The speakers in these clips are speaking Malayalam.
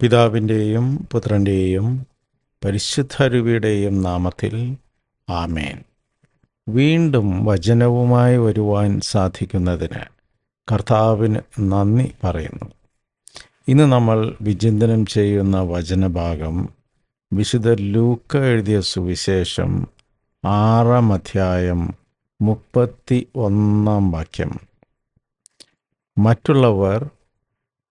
പിതാവിന്റെയും പുത്രന്റെയും പരിശുദ്ധരുവിയുടെയും നാമത്തിൽ ആമേൻ. വീണ്ടും വചനവുമായി വരുവാൻ സാധിക്കുന്നതിന് കർത്താവിന് നന്ദി പറയുന്നു. ഇന്ന് നമ്മൾ വിചിന്തനം ചെയ്യുന്ന വചനഭാഗം വിശുദ്ധ ലൂക്ക എഴുതിയ സുവിശേഷം ആറാം അധ്യായം മുപ്പത്തി ഒന്നാം വാക്യം. മറ്റുള്ളവർ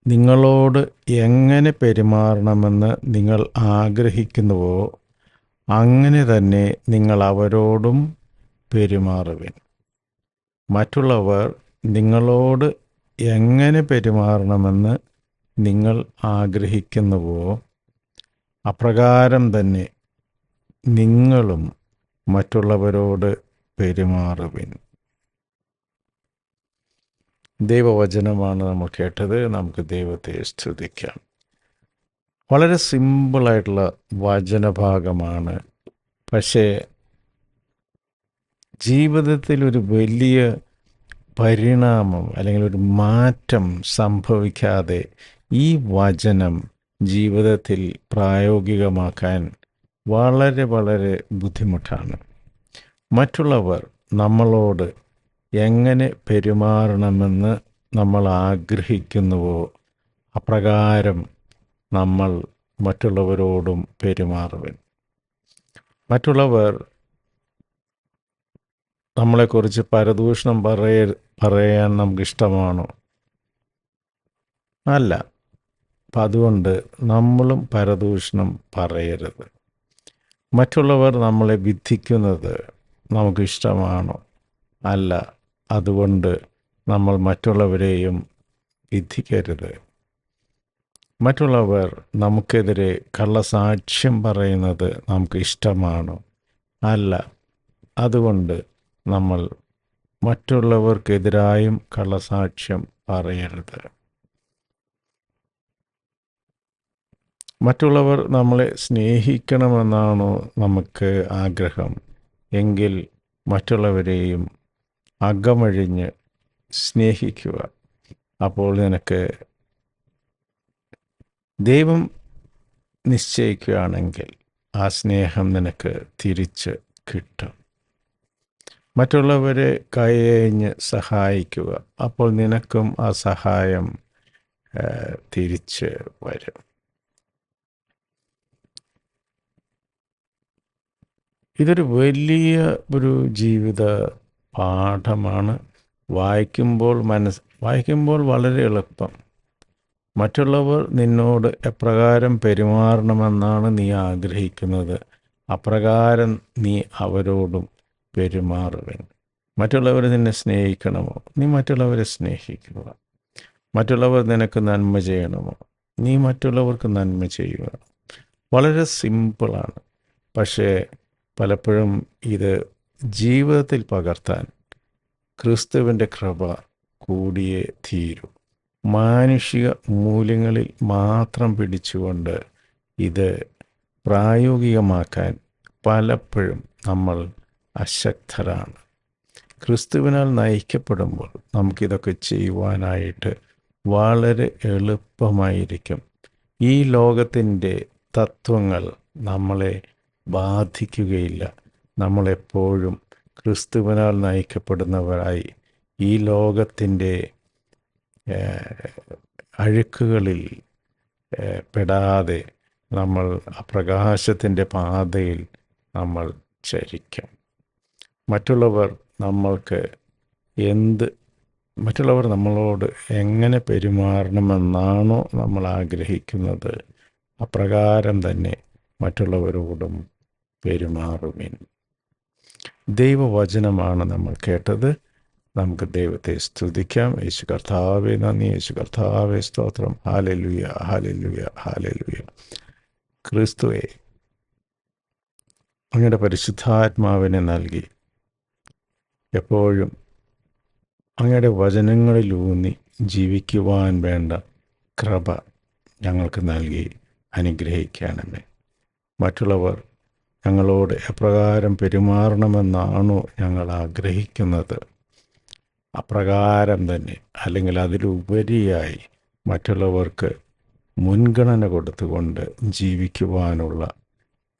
നിങ്ങളോട് എങ്ങനെ പെരുമാറണമെന്ന് നിങ്ങൾ ആഗ്രഹിക്കുന്നുവോ അങ്ങനെ തന്നെ നിങ്ങൾ അവരോടും പെരുമാറുവിൻ. മറ്റുള്ളവർ നിങ്ങളോട് എങ്ങനെ പെരുമാറണമെന്ന് നിങ്ങൾ ആഗ്രഹിക്കുന്നുവോ അപ്രകാരം തന്നെ നിങ്ങളും മറ്റുള്ളവരോട് പെരുമാറുവിൻ. ദൈവവചനമാണ് നമ്മൾ കേട്ടത്. നമുക്ക് ദൈവത്തെ സ്തുതിക്കാം. വളരെ സിമ്പിളായിട്ടുള്ള വചനഭാഗമാണ്. പക്ഷേ ജീവിതത്തിൽ ഒരു വലിയ പരിണാമം അല്ലെങ്കിൽ ഒരു മാറ്റം സംഭവിക്കാതെ ഈ വചനം ജീവിതത്തിൽ പ്രായോഗികമാക്കാൻ വളരെ വളരെ ബുദ്ധിമുട്ടാണ്. മറ്റുള്ളവർ നമ്മളോട് എങ്ങനെ പെരുമാറണമെന്ന് നമ്മൾ ആഗ്രഹിക്കുന്നുവോ അപ്രകാരം നമ്മൾ മറ്റുള്ളവരോടും പെരുമാറുവൻ. മറ്റുള്ളവർ നമ്മളെക്കുറിച്ച് പരദൂഷണം പറയ പറയാൻ നമുക്കിഷ്ടമാണോ? അല്ല. അപ്പം അതുകൊണ്ട് നമ്മളും പരദൂഷണം പറയരുത്. മറ്റുള്ളവർ നമ്മളെ വിധിക്കുന്നത് നമുക്കിഷ്ടമാണോ? അല്ല. അതുകൊണ്ട് നമ്മൾ മറ്റുള്ളവരെയും വിധിക്കരുത്. മറ്റുള്ളവർ നമുക്കെതിരെ കള്ളസാക്ഷ്യം പറയുന്നത് നമുക്ക് ഇഷ്ടമാണോ. അല്ല അതുകൊണ്ട് നമ്മൾ മറ്റുള്ളവർക്കെതിരായും കള്ളസാക്ഷ്യം പറയരുത്. മറ്റുള്ളവർ നമ്മളെ സ്നേഹിക്കണമെന്നാണോ നമുക്ക് ആഗ്രഹം. എങ്കിൽ മറ്റുള്ളവരെയും അകമഴിഞ്ഞ് സ്നേഹിക്കുക. അപ്പോൾ നിനക്ക് ദൈവം നിശ്ചയിക്കുകയാണെങ്കിൽ ആ സ്നേഹം നിനക്ക് തിരിച്ച് കിട്ടും. മറ്റുള്ളവരെ കൈയഞ്ഞ് സഹായിക്കുക. അപ്പോൾ നിനക്കും ആ സഹായം തിരിച്ച് വരും. ഇതൊരു വലിയ ഒരു ജീവിത പാഠമാണ്. വായിക്കുമ്പോൾ മനസ് വായിക്കുമ്പോൾ വളരെ എളുപ്പം. മറ്റുള്ളവർ നിന്നോട് എപ്രകാരം പെരുമാറണമെന്നാണ് നീ ആഗ്രഹിക്കുന്നത്. അപ്രകാരം നീ അവരോടും പെരുമാറുവൻ. മറ്റുള്ളവർ നിന്നെ സ്നേഹിക്കണമോ? നീ മറ്റുള്ളവരെ സ്നേഹിക്കുക. മറ്റുള്ളവർ നിനക്ക് നന്മ ചെയ്യണമോ? നീ മറ്റുള്ളവർക്ക് നന്മ ചെയ്യുക. വളരെ സിമ്പിളാണ്. പക്ഷേ പലപ്പോഴും ഇത് ജീവിതത്തിൽ പകർത്താൻ ക്രിസ്തുവിന്റെ കൃപ കൂടിയേ തീരൂ. മാനുഷിക മൂല്യങ്ങളിൽ മാത്രം പിടിച്ചുകൊണ്ട് ഇത് പ്രായോഗികമാക്കാൻ പലപ്പോഴും നമ്മൾ അശക്തരാണ്. ക്രിസ്തുവിനാൽ നയിക്കപ്പെടുമ്പോൾ നമുക്കിതൊക്കെ ചെയ്യുവാനായിട്ട് വളരെ എളുപ്പമായിരിക്കും. ഈ ലോകത്തിന്റെ തത്വങ്ങൾ നമ്മളെ ബാധിക്കുകയില്ല. നമ്മളെപ്പോഴും ക്രിസ്തുവിനാൽ നയിക്കപ്പെടുന്നവരായി ഈ ലോകത്തിന്റെ അഴുക്കുകളിൽ പെടാതെ നമ്മൾ ആ പ്രകാശത്തിന്റെ പാതയിൽ നമ്മൾ ചരിക്കും. മറ്റുള്ളവർ നമ്മൾക്ക് എന്ത് മറ്റുള്ളവർ നമ്മളോട് എങ്ങനെ പെരുമാറണമെന്നാണോ നമ്മൾ ആഗ്രഹിക്കുന്നത് അപ്രകാരം തന്നെ മറ്റുള്ളവരോടും പെരുമാറുവിൻ. ദൈവവചനമാണ് നമ്മൾ കേട്ടത്. നമുക്ക് ദൈവത്തെ സ്തുതിക്കാം. യേശു കർത്താവെ നന്ദി. യേശു കർത്താവെ സ്തോത്രം. ഹാലലുയ ഹാലലുയ ഹാലലുയ ക്രിസ്തുവെ അങ്ങയുടെ പരിശുദ്ധാത്മാവിനെ നൽകി എപ്പോഴും അങ്ങയുടെ വചനങ്ങളിലൂന്നി ജീവിക്കുവാൻ വേണ്ട കൃപ ഞങ്ങൾക്ക് നൽകി അനുഗ്രഹിക്കണമേ മറ്റുള്ളവർ ഞങ്ങളോട് എപ്രകാരം പെരുമാറണമെന്നാണോ ഞങ്ങൾ ആഗ്രഹിക്കുന്നത്. അപ്രകാരം തന്നെ അല്ലെങ്കിൽ അതിലുപരിയായി മറ്റുള്ളവർക്ക് മുൻഗണന കൊടുത്തുകൊണ്ട് ജീവിക്കുവാനുള്ള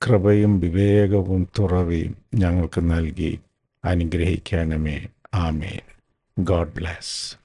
കൃപയും വിവേകവും തുറവിയും ഞങ്ങൾക്ക് നൽകി അനുഗ്രഹിക്കണമേ. ആമേൻ. God bless.